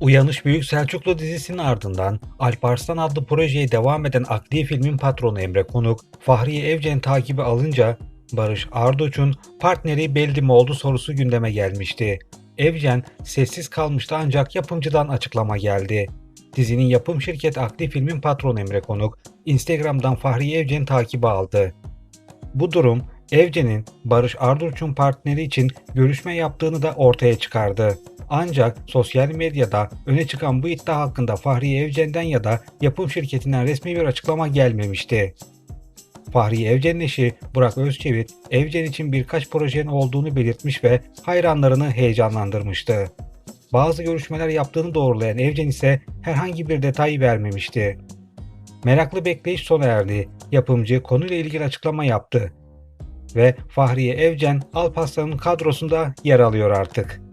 Uyanış Büyük Selçuklu dizisinin ardından Alparslan adlı projeye devam eden Akli filmin patronu Emre Konuk, Fahriye Evcen takibi alınca Barış Arduç'un partneri belli mi oldu sorusu gündeme gelmişti. Evcen sessiz kalmıştı ancak yapımcıdan açıklama geldi. Dizinin yapım şirketi Akli filmin patronu Emre Konuk, Instagram'dan Fahriye Evcen takibi aldı. Bu durum Evcen'in Barış Arduç'un partneri için görüşme yaptığını da ortaya çıkardı. Ancak sosyal medyada öne çıkan bu iddia hakkında Fahriye Evcen'den ya da yapım şirketinden resmi bir açıklama gelmemişti. Fahriye Evcen'in eşi Burak Özçivit, Evcen için birkaç projenin olduğunu belirtmiş ve hayranlarını heyecanlandırmıştı. Bazı görüşmeler yaptığını doğrulayan Evcen ise herhangi bir detay vermemişti. Meraklı bekleyiş sona erdi. Yapımcı konuyla ilgili açıklama yaptı. Ve Fahriye Evcen Alparslan'ın kadrosunda yer alıyor artık.